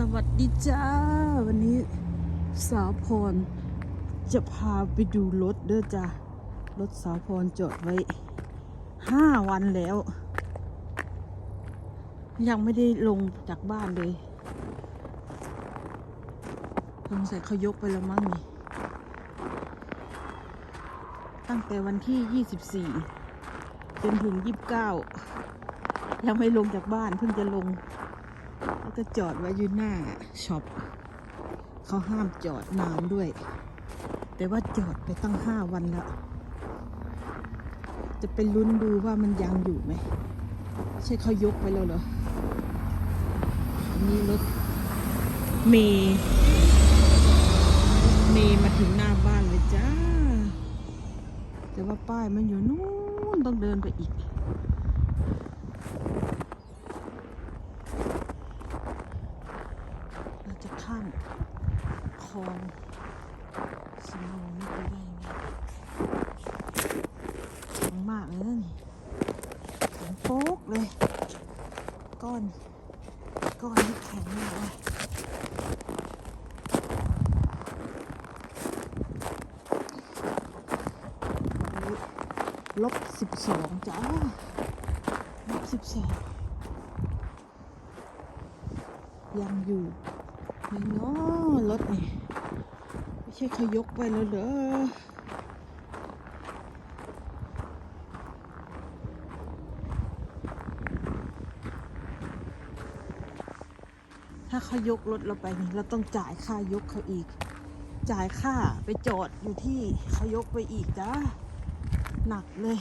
สวัสดีจ้า วันนี้สาวพร จะพาไปดูรถเด้อจ้า รถสาวพรจอดไว้ห้าวันแล้ว ยังไม่ได้ลงจากบ้านเลยสงสัยเขายกไปแล้วมั้งนี่ ตั้งแต่วันที่24จนถึง29ยังไม่ลงจากบ้านเพิ่งจะลง แล้วก็จอดไว้อยู่หน้าช็อปเขาห้ามจอดนานด้วย แต่ว่าจอดไปตั้งห้าวันแล้ว จะไปลุ้นดูว่ามันยังอยู่ไหมใช่เขายกไปแล้วเหรออันนี้รถเมย์เมย์มาถึงหน้าบ้านเลยจ้า แต่ว่าป้ายมันอยู่นู้นต้องเดินไปอีก เราจะข้ามคล องสมองนี่ไปได้ยังไงแข็งมากเลยนี่แข็งโป๊กเลย ก้อน ก้อนนี่แข็งมากเลยลบสิบสองจ้าลบสิบสองยังอยู่ไม่เนาะรถนี่ ใช่เขายกไปแล้วเหรอถ้าเขายกรถเราไปนี่เราต้องจ่ายค่ายกเขาอีก จ่ายค่าไปจอดอยู่ที่เขายกไปอีกจ้าหนักเลย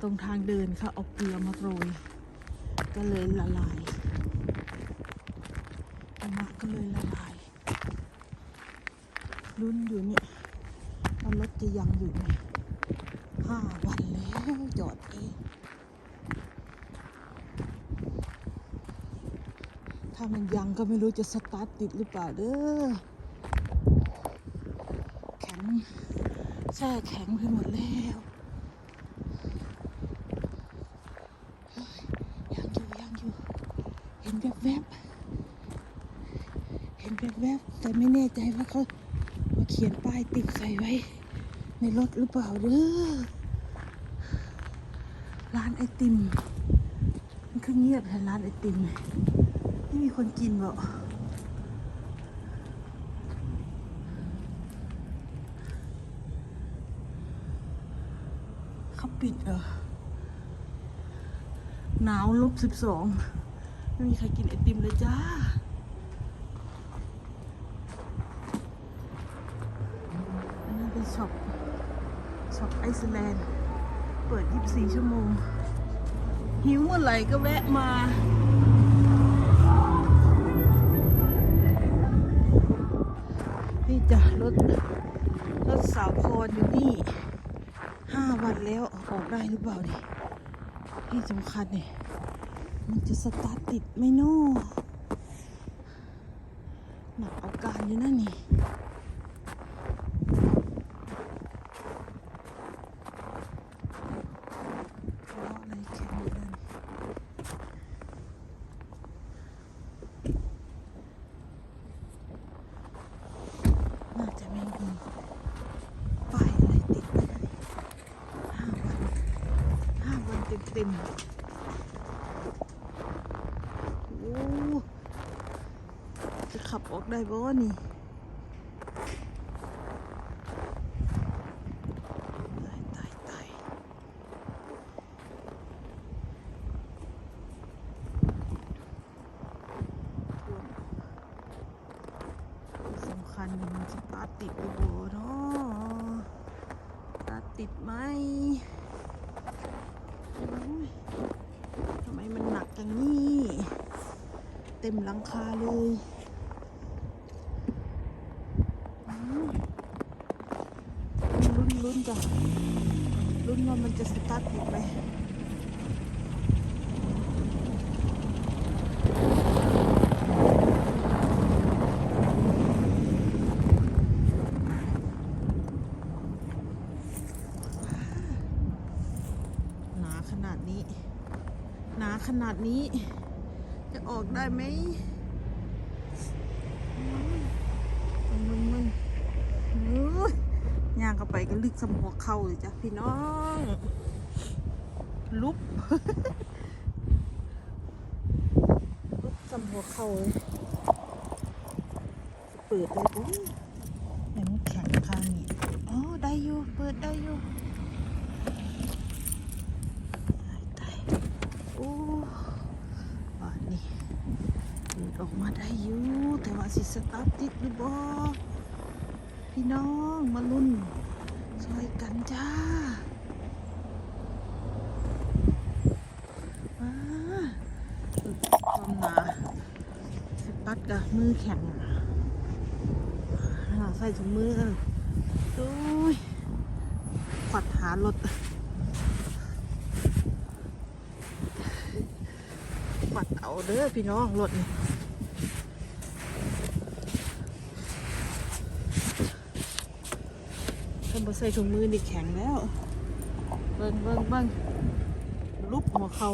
ตรงทางเดินเขาเอาเกลือมาโรย ก็เลยละลาย ก็เลยละลายลุ้นอยู่เนี่ยว่ารถจะยังอยู่ไหมห้าวันแล้วจอดเองถ้ามันยังก็ไม่รู้จะสตาร์ทติดหรือเปล่าเด้อแข็งแช่แข็งไปหมดแล้ว ยังอยู่ยังอยู่ เห็นแวบๆ เห็น แวบๆแต่ไม่แน่ใจว่าเขามาเขียนป้ายติดใส่ไว้ ในรถหรือเปล่าเด้อร้านไอติม มันคือเงียบแทนร้านไอติมไม่มีคนกินบอกเขาปิดเหรอหนาวลบสิบสองไม่มีใครกินไอติมเลยจ้า อันนั้นเป็นช็อป ซ์แลนด์ เปิด 24 ชั่วโมง หิวเมื่อไหร่ก็แวะมานี่จ้ะรถรถสาวพรอยู่นี่ห้าวันแล้วออกได้หรือเปล่าเนี่ยที่สำคัญเนี่ยมันจะสตาร์ทติดไหม่นอหนักเอาการอยู่นั่นนี่ เพราะอะไรแข็งอยู่นั่นน่าจะไม่มีป้ายอะไรติดไว้นะนี่ห้าวันห้าวันเต็มๆ โอ้ จะขับออกได้บ่นี่ตายตายตายท่วมสำคัญมันสตาติดหรือบ่เนาะตาติดไหมทำไมมันหนักอย่างนี้ เต็มหลังคาเลยอืมลุ้ นลุ้นจ้ะลุ้นว่ามันจะสตาร์ทติดไหมหนาขนาดนี้ หนาขนาดนี้ จะออกได้ไหมมึงมึงมึงเอ้ยย่างเข้า ไปก็ลึกสมหัวเข่าเลยจ้ะพี่น้อง ลุบลุบสมหัวเข่าเลยเปิดเลยอุ้ยเห็นมันแข็งข้างนี้อ๋อได้อยู่ เปิดได้อยู่ตายตายโอ้บาดนี้เปิดออกมาได้อยู่ แต่ว่าสิสตาร์ทติดหรือบ่พี่น้องมาลุ้น ช่วยกันจ้ามาความหนาสตาร์ทกับมือแข็งอ่าใส่ถุงมือเออโอ้ยขวัดหารถขวัดเอาเด้อพี่น้องรถนี่ ถ้าบ่ ใส่ถุงมือนี่แข็งแล้ว เบิ่งเบิ่งเบิ่งลุบหัวเขา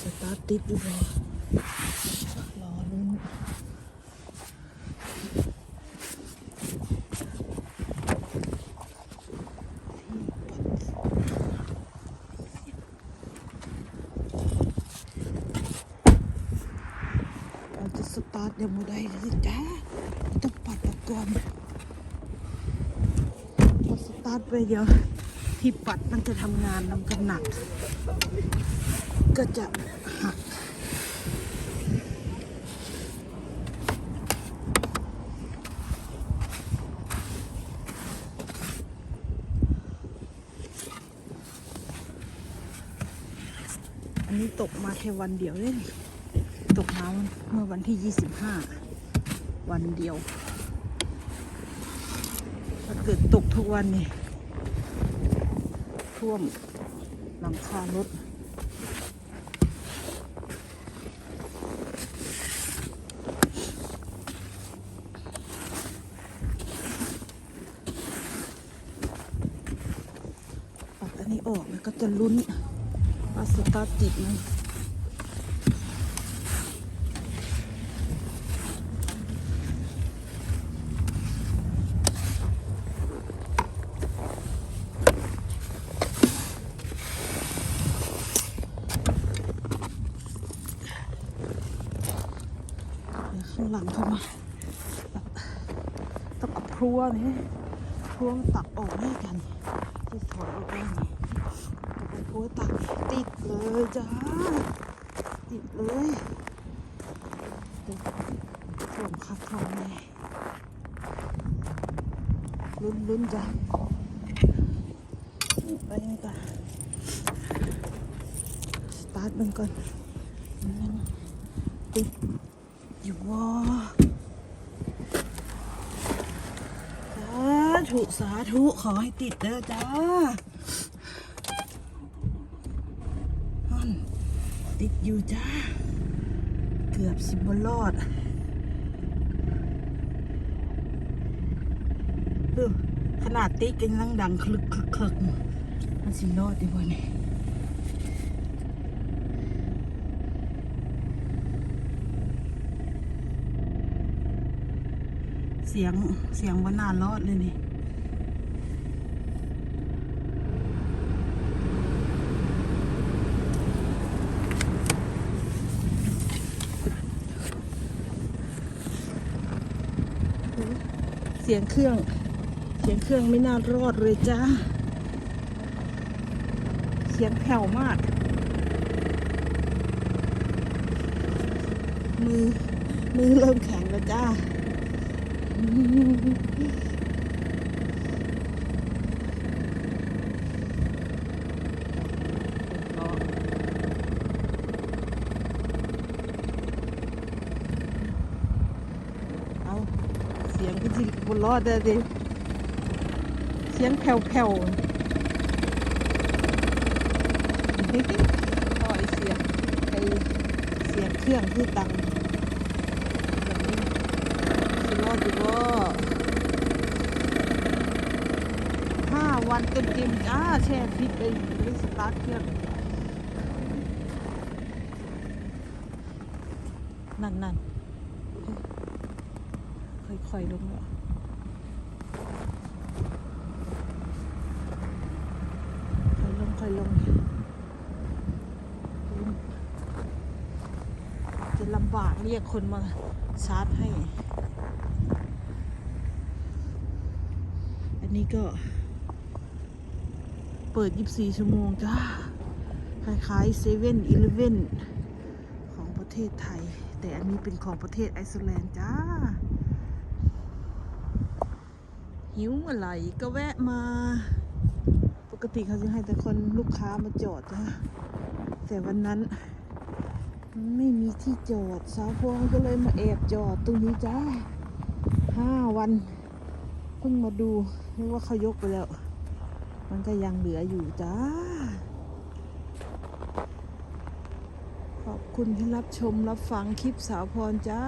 สตาร์ทติดอยู่บ่รอลุ้นเราจะสตาร์ท ยังไม่ได้เลยจ้าต้องปัดออกก่อนพอสตาร์ทไปเดี๋ยว ที่ปัดมันจะทำงานมันก็หนัก ก็จะหักอันนี้ตกมาแค่วันเดียวเลยนี่ตก มาเมื่อวันที่ 25 วันเดียวถ้าเกิดตกทุกวันนี่ท่วมหลังคารถปัดอันนี้ออกแล้วก็จะลุ้นว่าสตาร์ทติดไหมเดี๋ยวข้างหลังเข้ามาต้องเอาพร วนี่พรวงตักออกให้กันที่ถอยออกได้นี่กับพวตักติดเลยจ้าติดเลยเดี๋ยวส่งคัดเข้าในลุ้นลุ้นจ้ะไปนี่ก่อนสตาร์ทมันก่อนมันติดอยู่วะสา ธุสาธุ ขอให้ติดเด้อจ้าติดอยู่จ้า เกือบสิบบรอดขนาดติ๊กกันยังดังคลึกคลึกคลึกมันสิรอดดีกว่านี่เสียงเสียงว่านานรอดเลยนี่ เสียงเครื่อง เสียงเครื่องไม่น่ารอดเลยจ้า เสียงแผ่วมาก มือ มือเริ่มแข็งแล้วจ้าเอาเสียงก็สิ บนรอดได้ดิเสียงแผ่วๆต่อยเสียงไอเสียงเครื่องคือดังอย่างนี้สิรอดอยู่บ่ห้าวันเต็มๆจ้าแช่พิษเลยไม่ได้สตาร์ทเครื่องนั่นนั่นค่อยๆลงแล้วค่อยลงค่ อยลงจะลำบากเรียกคนมาชาร์จให้ อันนี้ก็ เปิด 24 ชั่วโมงจ้า คล้ายๆเซเว่นอีเลเว่นของประเทศไทย แต่อันนี้เป็นของประเทศไอซ์แลนด์จ้า หิวอะไรก็แวะมา กติเขาจะให้แต่คนลูกค้ามาจอดจ้าแต่วันนั้น ไม่มีที่จอด สาวพวงก็เลยมาแอบจอดตรงนี้จ้าห้าวันเพิ่งมาดูนึกว่าเขายกไปแล้ว มันก็ยังเหลืออยู่จ้า ขอบคุณที่รับชมรับฟังคลิปสาวพรจ้า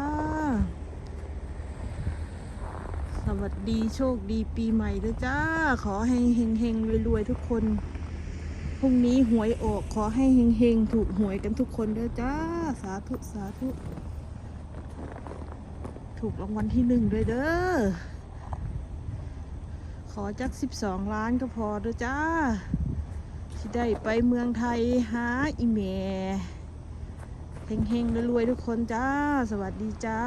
สวัสดีโชคดีปีใหม่ด้วยจ้า ขอให้เฮงเฮงรวยๆทุกคน พรุ่งนี้หวยออกขอให้เฮงๆถูกหวยกันทุกคนเด้อจ้า สาธุสาธุ ถูกรางวัลที่หนึ่งด้วยเด้อ ขอจักสิบสองล้านก็พอเด้อจ้าที่ได้ไปเมืองไทยหาอีเมเฮงๆรวยๆทุกคนจ้า สวัสดีจ้า